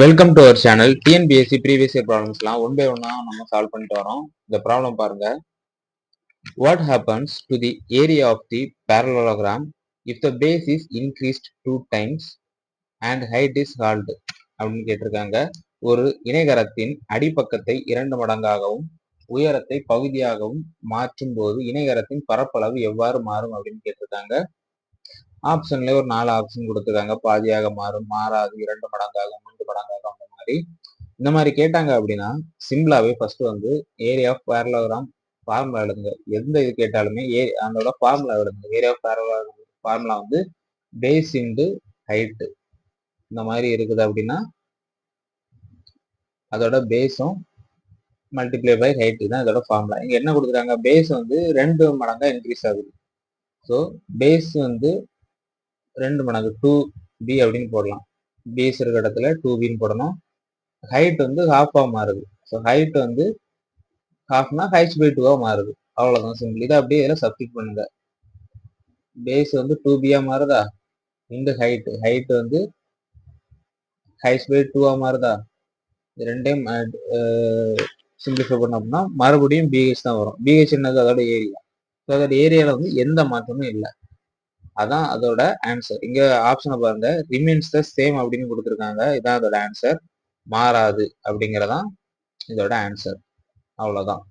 Welcome to our channel TNPSC previous year ப்ராப்ளம்ஸ்லாம் one by ஒன்னா நம்ம solve பண்ணிட்டு வரோம். இந்த ப்ராப்ளம் பாருங்க. What happens to the area of the parallelogram if the base is increased two times and height is halved அப்படின்னு கேட்டிருக்காங்க. ஒரு இணைகரத்தின் அடிப்பக்கத்தை இரண்டு மடங்காகவும் உயரத்தை பகுதியாகவும் மாற்றும் போது இணைகரத்தின் பரப்பளவு எவ்வாறு மாறும் அப்படின்னு கேட்டிருக்காங்க. ஆப்ஷன்ல ஒரு நாலு ஆப்ஷன் கொடுத்துருக்காங்க. பாதியாக மாறும் மாறாது இரண்டு மடங்காக மூன்று மடங்காக அந்த மாதிரி. இந்த மாதிரி கேட்டாங்க அப்படின்னா சிம்பிளாவே ஃபர்ஸ்ட் வந்து ஏரியா ஆஃப் பேரலோகிராம் ஃபார்முலா எழுதுங்க. எந்த இது கேட்டாலுமே ஏ அதோட ஃபார்முலா எழுதுங்க. ஏரியா ஆஃப் பேரலோகிராம் ஃபார்முலா வந்து பேஸ் இன்டு ஹைட்டு இந்த மாதிரி இருக்குது அப்படின்னா அதோட பேஸும் மல்டிப்ளை பை ஹைட்டு தான் இதோட ஃபார்முலா இங்கே என்ன கொடுக்குறாங்க? பேஸ் வந்து ரெண்டு மடங்காக இன்க்ரீஸ் ஆகுது. ஸோ பேஸ் வந்து ரெண்டு மடங்கு டூ பி அப்படின்னு போடலாம். பிஎஸ் இருக்கிற இடத்துல டூ பின்னு போடணும். ஹைட் வந்து ஹாஃபாக மாறுது. ஸோ ஹைட் வந்து ஹாஃப்னா ஹைட் பை டூவாக மாறுது. அவ்வளோதான் சிம்பிள் இதை அப்படியே இதில் சப்ஸ்டிட் பண்ணுங்க. பேஸ் வந்து டூ பியாக மாறுதா? இந்த ஹைட் ஹைட் வந்து ஹைட் பை டூவாக மாறுதா? இது ரெண்டையும் சிம்பிளிஃபை பண்ண அப்படின்னா மறுபடியும் பிஹெச் தான் வரும். பிஹெச் என்னது? அதோட ஏரியா ஸோ அதோட ஏரியாவில் வந்து எந்த மாற்றமும் இல்லை. அதான் அதோட ஆன்சர் இங்க ஆப்ஷனை பாருங்க. ரிமைன்ஸ் த சேம் அப்படின்னு கொடுத்துருக்காங்க. இதான் அதோட ஆன்சர் மாறாது அப்படிங்கிறதான் இதோட ஆன்சர் அவ்வளோதான்